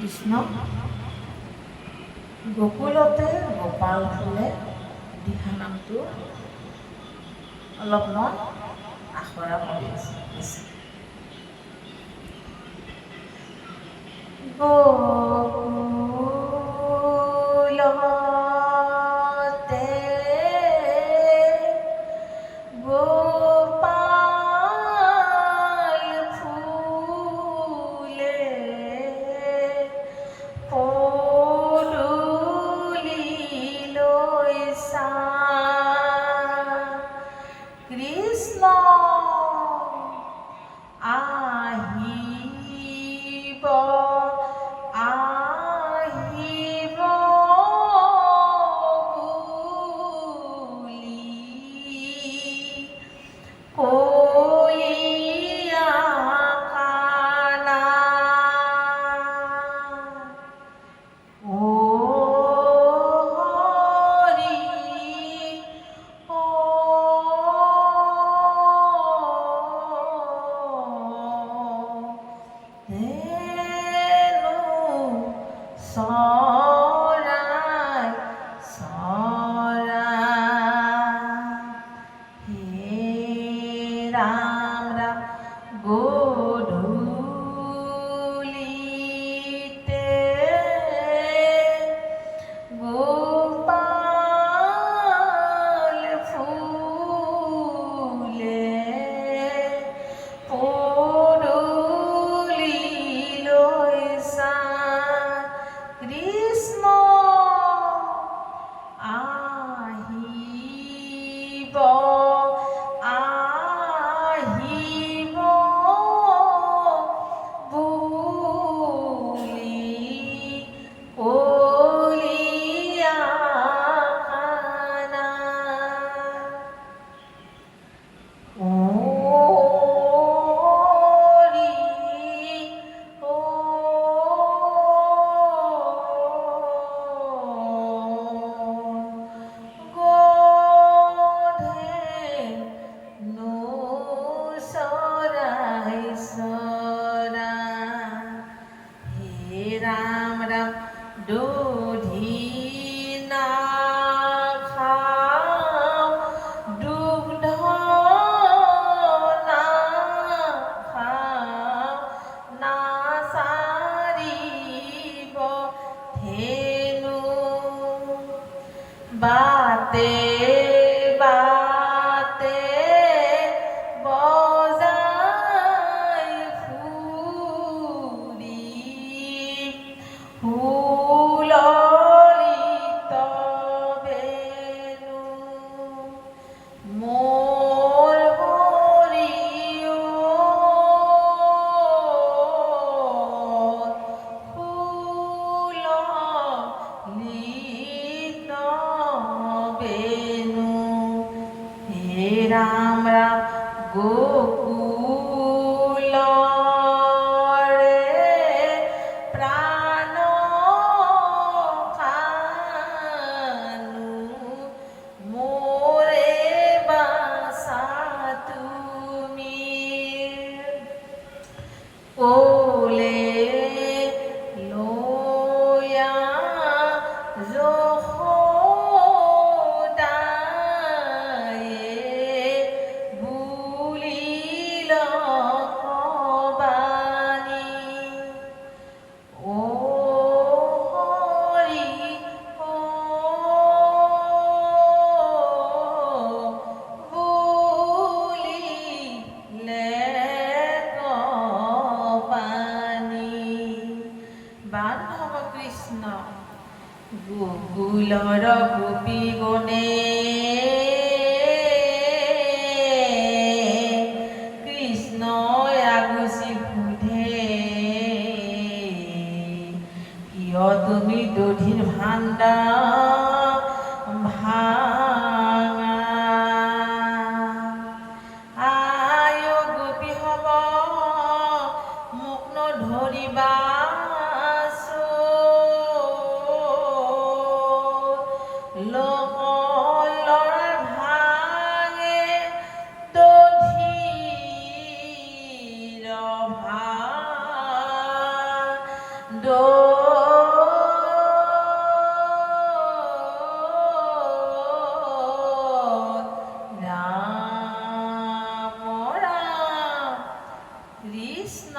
কৃষ্ণ গকুলতে গোপাল হ'লে দিহা নামটো অলপমান আখৰা কৰি আছে গো Oh. রাম রাম গোকুল বিলহর গোপী গণে। কৃষ্ণ আগুসি ফুটে কিয় তুমি দধির ভাণ্ডা ভাঙা? আয় গোপী হব মুখ ধরিবা। কৃষ্ণ।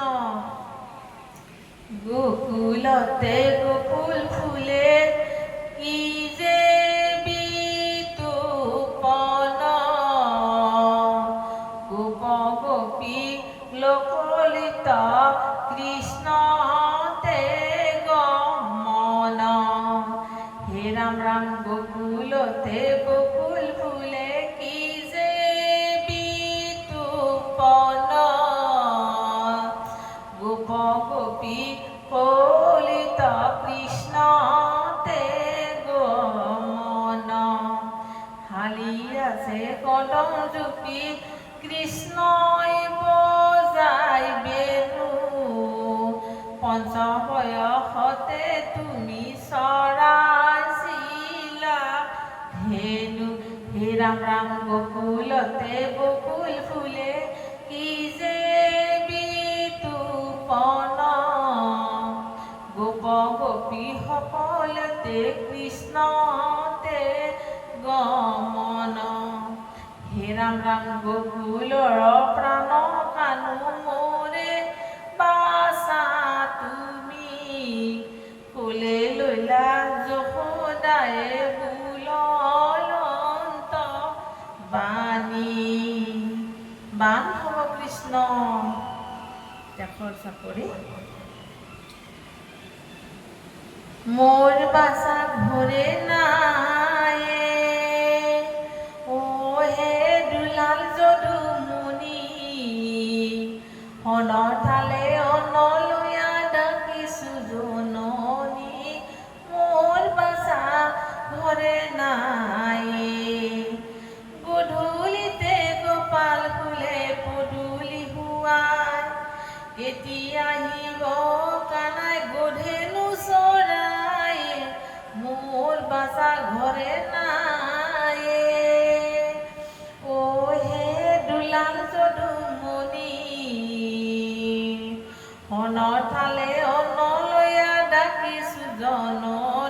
গোকুলতে গোকুল ফুলে কি যে কৃষ্ণ তে গমন হে রাম রাম গোকুলতে গোকুল ফুলে কি যে বিতুপন গোপ গোপী কলিত কৃষ্ণ তে গমন। হালিয়াছে কদম জুপি কৃষ্ণই বজাই বেনু পঞ্চবয়সতে তুমি চৰাইছিলা ধেনু হে ৰাম ৰাম গকুলতে বকুল ফুলে, কি যে বিতুপন গোপ গোপী সকলতে কৃষ্ণতে গমন। হে ৰাম ৰাম গকুলৰ প্ৰাণ কানু মোৰে বাণ। কৃষ্ণ। দেশৰ চাপৰি মোর বাসা ঘরে নায়ে ও হে দুলাল যদু মুনি অনথালে মোৰ বাসা ঘৰে নাই ও হে দুলাল যদুমণি অনথালে অনলয়া ডাকিছো জননী।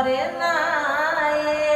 ঘৰে নাই